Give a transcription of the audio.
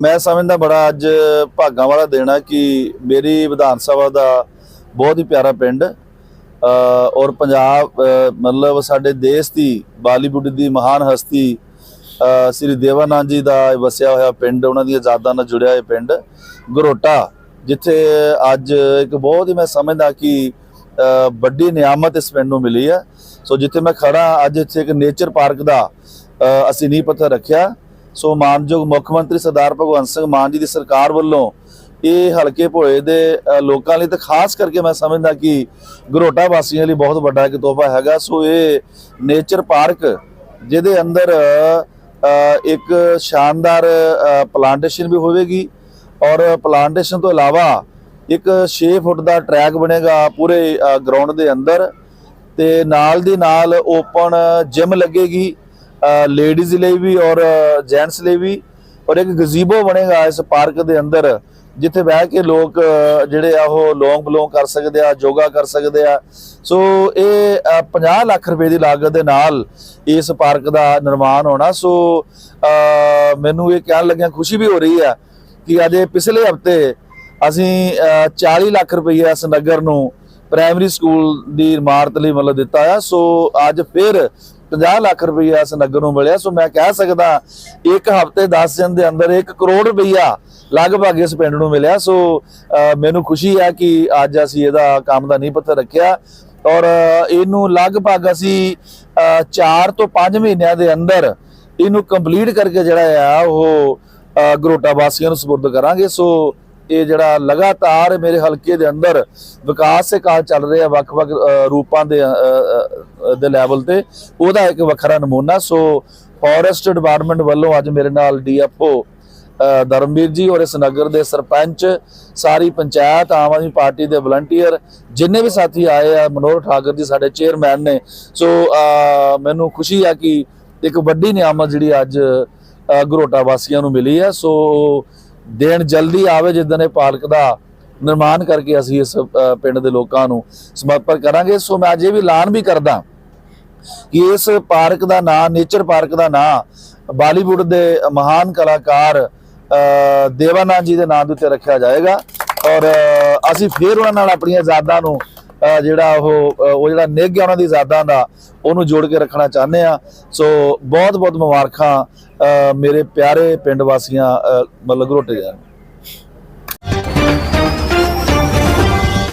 ਮੈਂ ਸਮਝਦਾ ਬੜਾ ਅੱਜ ਭਾਗਾਂ ਵਾਲਾ ਦਿਨ ਹੈ ਕਿ ਮੇਰੀ ਵਿਧਾਨ ਸਭਾ ਦਾ ਬਹੁਤ ਹੀ ਪਿਆਰਾ ਪਿੰਡ ਔਰ ਪੰਜਾਬ ਮਤਲਬ ਸਾਡੇ ਦੇਸ਼ ਦੀ ਬਾਲੀਵੁੱਡ ਦੀ ਮਹਾਨ ਹਸਤੀ ਸ੍ਰੀ ਦੇਵਾਨੰਦ ਜੀ ਦਾ ਵਸਿਆ ਹੋਇਆ ਪਿੰਡ, ਉਹਨਾਂ ਦੀਆਂ ਯਾਦਾਂ ਨਾਲ ਜੁੜਿਆ ਹੋਇਆ ਪਿੰਡ, ਗਰੋਟਾ, ਜਿੱਥੇ ਅੱਜ ਇੱਕ ਬਹੁਤ ਹੀ ਮੈਂ ਸਮਝਦਾ ਕਿ ਵੱਡੀ ਨਿਆਮਤ ਇਸ ਪਿੰਡ ਨੂੰ ਮਿਲੀ ਹੈ ਸੋ ਜਿੱਥੇ ਮੈਂ ਖੜਾ ਅੱਜ ਇੱਥੇ ਇੱਕ ਨੇਚਰ ਪਾਰਕ ਦਾ ਅਸੀਂ ਨੀਂਹ ਪੱਥਰ ਰੱਖਿਆ। ਸੋ ਮਾਨਯੋਗ ਮੁੱਖ ਮੰਤਰੀ ਸਰਦਾਰ ਭਗਵੰਤ ਸਿੰਘ ਮਾਨ ਜੀ ਦੀ ਸਰਕਾਰ ਵੱਲੋਂ ਇਹ ਹਲਕੇ ਭੋਏ ਦੇ ਲੋਕਾਂ ਲਈ ਤੇ ਖਾਸ ਕਰਕੇ ਮੈਂ ਸਮਝਦਾ ਕਿ ਗਰੋਟਾ ਵਾਸੀਆਂ ਲਈ ਬਹੁਤ ਵੱਡਾ ਇੱਕ ਤੋਹਫਾ ਹੈਗਾ। ਸੋ ਇਹ ਨੇਚਰ ਪਾਰਕ ਜਿਹਦੇ ਅੰਦਰ ਇੱਕ ਸ਼ਾਨਦਾਰ ਪਲਾਂਟੇਸ਼ਨ ਵੀ ਹੋਵੇਗੀ ਔਰ ਪਲਾਂਟੇਸ਼ਨ ਤੋਂ ਇਲਾਵਾ ਇੱਕ 6 ਫੁੱਟ ਦਾ ਟਰੈਕ ਬਣੇਗਾ ਪੂਰੇ ਗਰਾਊਂਡ ਦੇ ਅੰਦਰ ਤੇ ਨਾਲ ਦੀ ਨਾਲ ਓਪਨ ਜਿਮ ਲੱਗੇਗੀ। ਲੇਡੀਜ਼ ਲਈ ਵੀ ਔਰ ਜੈਂਟਸ ਲਈ ਵੀ ਔਰ ਇੱਕ ਗਜ਼ੀਬੋ ਬਣੇਗਾ ਇਸ ਪਾਰਕ ਦੇ ਅੰਦਰ ਜਿੱਥੇ ਬਹਿ ਕੇ ਲੋਕ ਜਿਹੜੇ ਆ ਉਹ ਲੌਂਗ ਬਲੋਂਗ ਕਰ ਸਕਦੇ ਆ ਯੋਗਾ ਕਰ ਸਕਦੇ ਆ। ਸੋ ਇਹ ਅ, 50 ਲੱਖ ਰੁਪਏ ਦੀ ਲਾਗਤ ਦੇ ਨਾਲ ਇਸ ਪਾਰਕ ਦਾ ਨਿਰਮਾਣ ਹੋਣਾ। ਸੋ ਅ, ਮੈਨੂੰ ਇਹ ਕਹਿਣ ਲੱਗਿਆ ਖੁਸ਼ੀ ਵੀ ਹੋ ਰਹੀ ਹੈ ਕਿ ਅਜੇ ਪਿਛਲੇ ਹਫ਼ਤੇ ਅਸੀਂ ਅ, 40 ਲੱਖ ਰੁਪਏ ਇਸ ਨਗਰ ਨੂੰ ਪ੍ਰਾਇਮਰੀ ਸਕੂਲ ਦੀ ਇਮਾਰਤ ਲਈ ਮਤਲਬ ਦਿੱਤਾ ਆ। ਸੋ ਅੱਜ ਫਿਰ 50 ਲੱਖ ਰੁਪਏ ਇਸ ਨੂੰ ਮਿਲਿਆ। ਸੋ ਮੈਂ ਕਹਿ ਸਕਦਾ, ਇੱਕ ਹਫ਼ਤੇ 10 ਦਿਨ ਦੇ ਅੰਦਰ 1 ਕਰੋੜ ਰੁਪਈਆ ਲਗਭਗ ਇਸ ਪਿੰਡ ਨੂੰ ਮਿਲਿਆ। ਸੋ ਮੈਨੂੰ ਖੁਸ਼ੀ ਆ ਕਿ ਅੱਜ ਅਸੀਂ ਇਹਦਾ ਕੰਮ ਦਾ ਨੀਂਹ ਪੱਥਰ ਰੱਖਿਆ। ਔਰ ਇਹਨੂੰ ਲਗਭਗ ਅਸੀਂ 4 ਤੋਂ 5 ਮਹੀਨਿਆਂ ਦੇ ਅੰਦਰ ਇਹਨੂੰ ਕੰਪਲੀਟ ਕਰਕੇ ਜਿਹੜਾ ਆ, ਉਹ ਗਰੋਟਾ ਵਾਸੀਆਂ ਨੂੰ ਸਪੁਰਦ ਕਰਾਂਗੇ। ਸੋ ਇਹ ਜਿਹੜਾ ਲਗਾਤਾਰ ਮੇਰੇ ਹਲਕੇ ਦੇ ਅੰਦਰ ਵਿਕਾਸ ਦੇ ਕਾਜ ਚੱਲ ਰਹੇ ਆ ਵੱਖ-ਵੱਖ ਰੂਪਾਂ ਦੇ ਦੇ ਲੈਵਲ ਤੇ ਉਹਦਾ ਇੱਕ ਵੱਖਰਾ ਨਮੂਨਾ। ਸੋ ਫੋਰੈਸਟ ਡਿਪਾਰਟਮੈਂਟ ਵੱਲੋਂ ਅੱਜ ਮੇਰੇ ਨਾਲ ਡੀਐਫਓ ਧਰਮਵੀਰ ਜੀ ਔਰ ਇਸ ਨਗਰ ਦੇ ਸਰਪੰਚ ਸਾਰੀ ਪੰਚਾਇਤ ਆਮ ਆਦਮੀ ਪਾਰਟੀ ਦੇ ਵਲੰਟੀਅਰ ਜਿੰਨੇ ਵੀ ਸਾਥੀ ਆਏ ਆ ਮਨੋਹਰ ਠਾਕਰ ਜੀ ਸਾਡੇ ਚੇਅਰਮੈਨ ਨੇ। ਸੋ ਮੈਨੂੰ ਖੁਸ਼ੀ ਆ ਕਿ ਇੱਕ ਵੱਡੀ ਨਿਆਮਤ ਜਿਹੜੀ ਅੱਜ ਅ, ਗਰੋਟਾ ਵਾਸੀਆਂ ਨੂੰ ਮਿਲੀ ਹੈ। ਸੋ ਦਿਨ ਜਲਦੀ ਆਵੇ ਜਿੱਦਣ ਇਹ ਪਾਰਕ ਦਾ ਨਿਰਮਾਣ ਕਰਕੇ ਅਸੀਂ ਇਸ ਪਿੰਡ ਦੇ ਲੋਕਾਂ ਨੂੰ ਸਮਰਪਿਤ ਕਰਾਂਗੇ। ਸੋ ਮੈਂ ਅੱਜ ਇਹ ਵੀ ਐਲਾਨ ਵੀ ਕਰਦਾ ਕਿ ਇਸ ਪਾਰਕ ਦਾ ਨਾਮ ਨੇਚਰ ਪਾਰਕ ਦਾ ਨਾਮ ਬਾਲੀਵੁੱਡ ਦੇ ਮਹਾਨ ਕਲਾਕਾਰ ਅ, ਦੇਵਾਨੰਦ ਜੀ ਦੇ ਨਾਮ ਦੇ ਉੱਤੇ ਰੱਖਿਆ ਜਾਏਗਾ। ਔਰ ਅਸੀਂ ਫੇਰ ਉਹਨਾਂ ਨਾਲ ਆਪਣੀਆਂ ਯਾਦਾਂ ਨੂੰ ਜਿਹੜਾ ਉਹ ਉਹ ਜਿਹੜਾ ਨਿੱਘ ਹੈ ਉਹਨਾਂ ਦੀ ਯਾਦਾਂ ਦਾ ਉਹਨੂੰ ਜੋੜ ਕੇ ਰੱਖਣਾ ਚਾਹੁੰਦੇ ਆ ਸੋ ਬਹੁਤ ਬਹੁਤ ਮੁਬਾਰਕਾਂ ਮੇਰੇ ਪਿਆਰੇ ਪਿੰਡ ਵਾਸੀਆਂ ਅ, ਮਤਲਬ ਗਰੋਟੇ ਜਾਨ